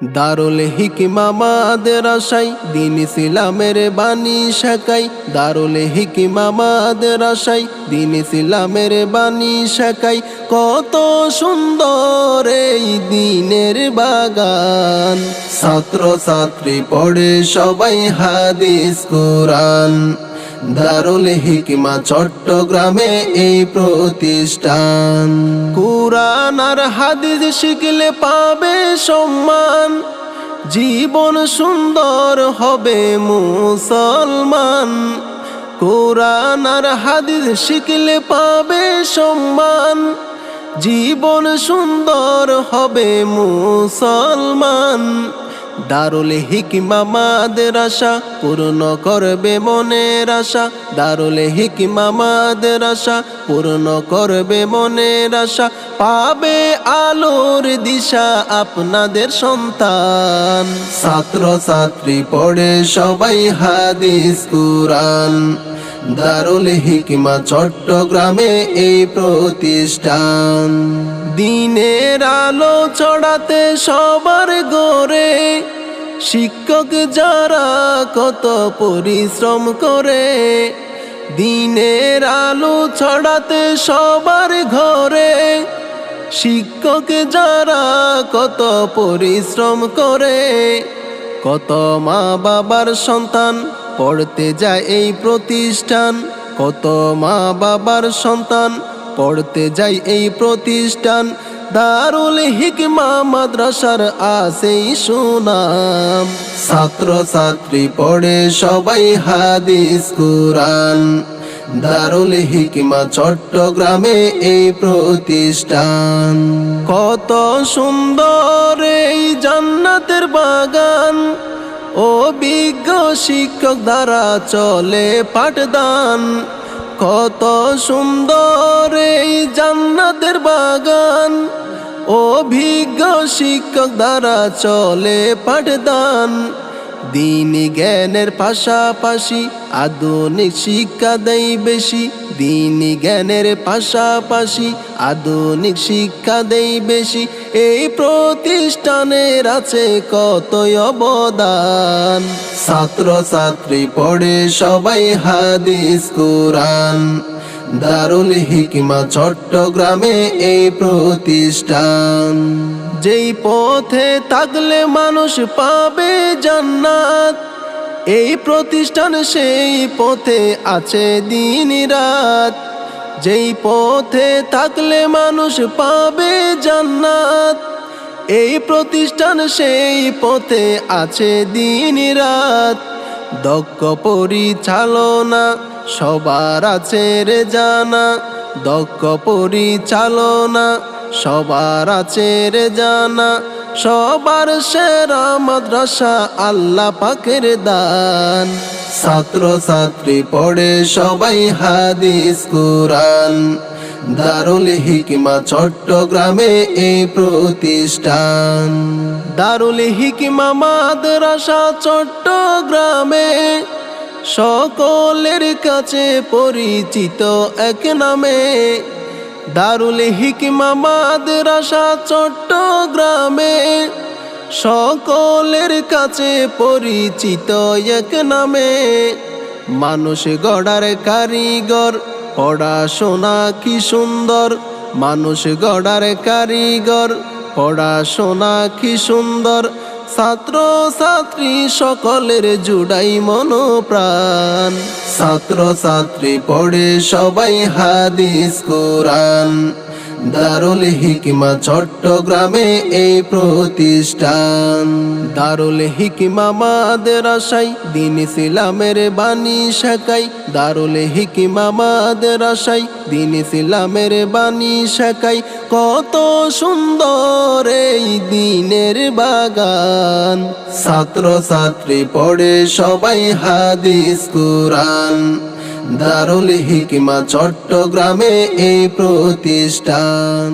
দারুল হিকিমা আশাই দিন ইসলামের বাণী শাখাই দারুল হিকিমা আশাই দিন ইসলামের বাণী শাখাই কত সুন্দর এই দিনের বাগান। ছাত্র ছাত্রী পড়ে সবাই হাদিস কোরআন। দারুল হিকিমা চট্টগ্রামে এই প্রতিষ্ঠান। কুরআন আর হাদিস শিখলে পাবে সম্মান। জীবন সুন্দর হবে মুসলমান। কোরআন আর হাদিস শিখলে পাবে সম্মান। জীবন সুন্দর হবে মুসলমান। দারুল হিকিমা মাদের আশা পূর্ণ করবে মনের আশা। দারুল হিকিমা মাদের আশা পূর্ণ করবে মনের আশা। পাবে আলোর দিশা আপনাদের সন্তান। ছাত্র ছাত্রী পড়ে সবাই হাদিস কুরআন। দারুল হিকিমা চট্টগ্রামে এই প্রতিষ্ঠান। দিনের আলো চড়াতে সবার গড়ে শিক্ষক যারা কত পরিশ্রম করে, দিনের আলো ছড়াতে সবার ঘরে, শিক্ষক যারা কত পরিশ্রম করে, কত মা বাবার সন্তান পড়তে যায় এই প্রতিষ্ঠান। কত মা বাবার সন্তান, পড়তে যায় এই প্রতিষ্ঠান। দারুল হিকমা মাদ্রাসার আসেই সুনাম। ছাত্র ছাত্রী পড়ে সবাই হাদিস কুরআন। দারুল হিকমা চট্টগ্রামে এই প্রতিষ্ঠান। কত সুন্দর এই জান্নাতের বাগান। ও বিজ্ঞ শিক্ষক দ্বারা চলে পাঠদান। কত সুন্দর এই জান্নাতের বাগান। অভিজ্ঞ শিক্ষক দ্বারা চলে পাঠদান। দিন জ্ঞানের পাশাপাশি আধুনিক শিক্ষা দেয় বেশি। দিন জ্ঞানের পাশাপাশি আধুনিক শিক্ষা দেয় বেশি। এই প্রতিষ্ঠানের আছে কত অবদান? ছাত্র ছাত্রী পড়ে সবাই হাদিস, কোরআন। দারুল হিকমা চট্টগ্রামে এই প্রতিষ্ঠান। যেই পথে থাকলে মানুষ পাবে জান্নাত, এই প্রতিষ্ঠান সেই পথে আছে দিন রাত যেই পথে থাকলে মানুষ পাবে জান্নাত। এই প্রতিষ্ঠান সেই পথে আছে দিন রাত। দক্ষ পরিচালনা সবার আছে রে জানা। দক্ষ পরিচালনা সবার আছে রে জানা। সবার সেরা মাদ্রাসা আল্লাহ পাকের দান। ছাত্র ছাত্রী পড়ে সবাই হাদিস, কোরআন। দারুল হিকমা চট্টগ্রামে এই প্রতিষ্ঠান। দারুল হিকমা মাদ্রাসা চট্টগ্রামে সকলের কাছে পরিচিত এক নামে। দারুল হিকমা মাদ্রাসা চট্টগ্রামে সকলের কাছে পরিচিত এক নামে। মানুষ গড়ার কারিগর, পড়াশোনা কি সুন্দর। মানুষ গড়ার কারিগর, পড়াশোনা কি সুন্দর। ছাত্র ছাত্রী সকলের জুড়াই মনোপ্রাণ। ছাত্র ছাত্রী পড়ে সবাই হাদিস কোরআন। দারুল হিকিমা চট্টগ্রামে এই প্রতিষ্ঠান। দারুল হিকমা মাদের আশাই দিন ইসলামের বাণী শাখাই দারুল হিকমা মাদের আশাই দিন ইসলামের বাণী শাখাই কত সুন্দর এই দিনের বাগান। ছাত্র ছাত্রী পড়ে সবাই হাদিস কোরআন। দারুল হিকমা চট্টগ্রামে এই প্রতিষ্ঠান।